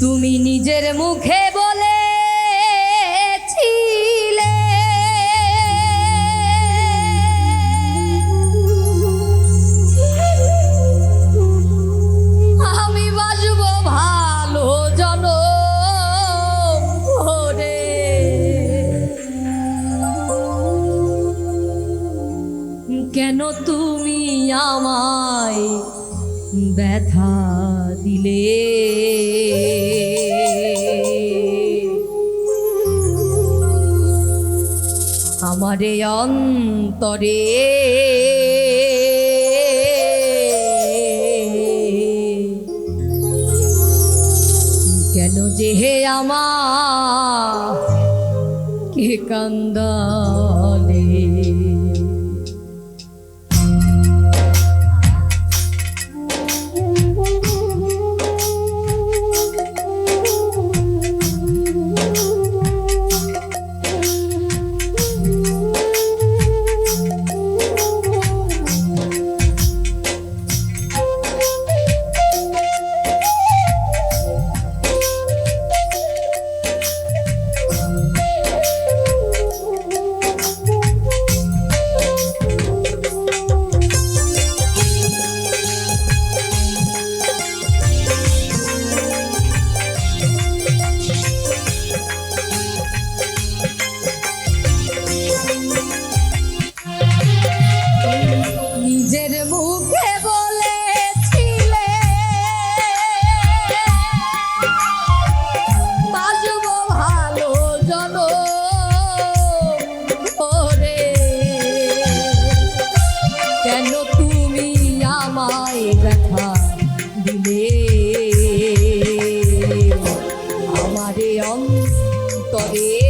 তুমি নিজের মুখে বলে আমি ভালো জন কেন তুমি আমায় ব্যথা দিলে? তোমারে অন্তরে। কেন যে হে আমা কে কান্দা? মনে আমারে অন্তরে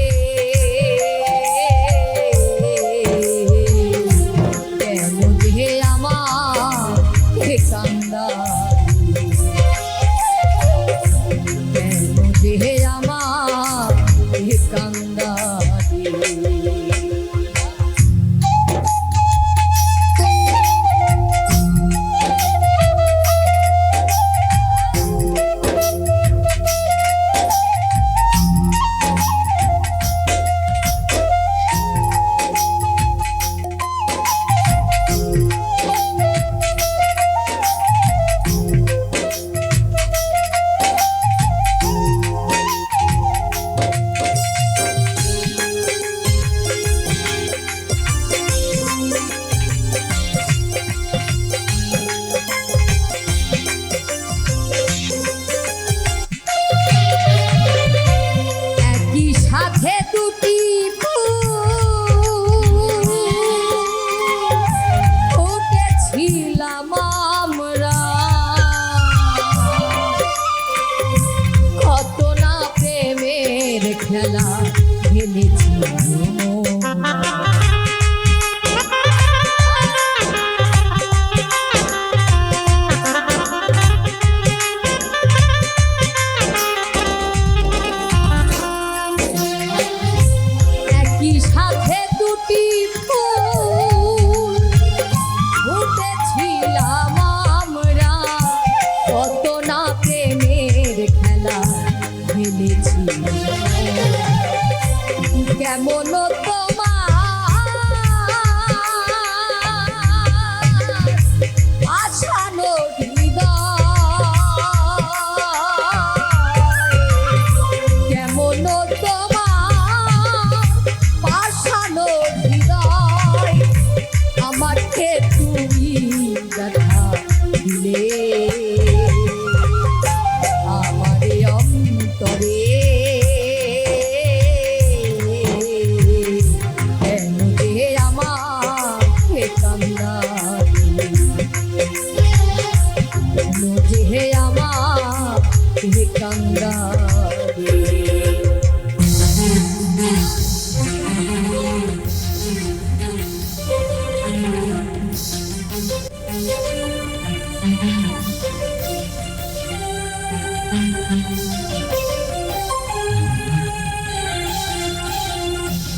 কেমন তো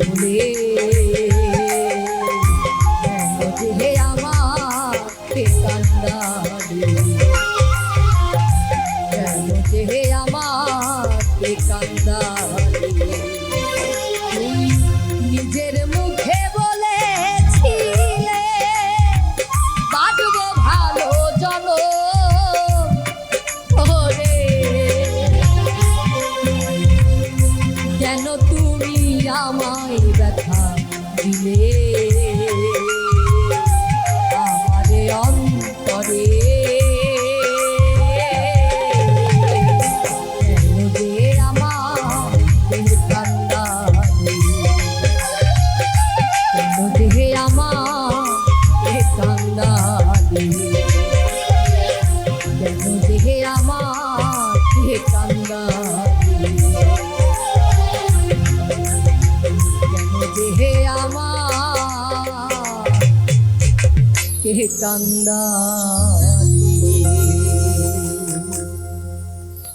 বলে আমার কে কান্দারে কেন দেহে আমার কে কান্দা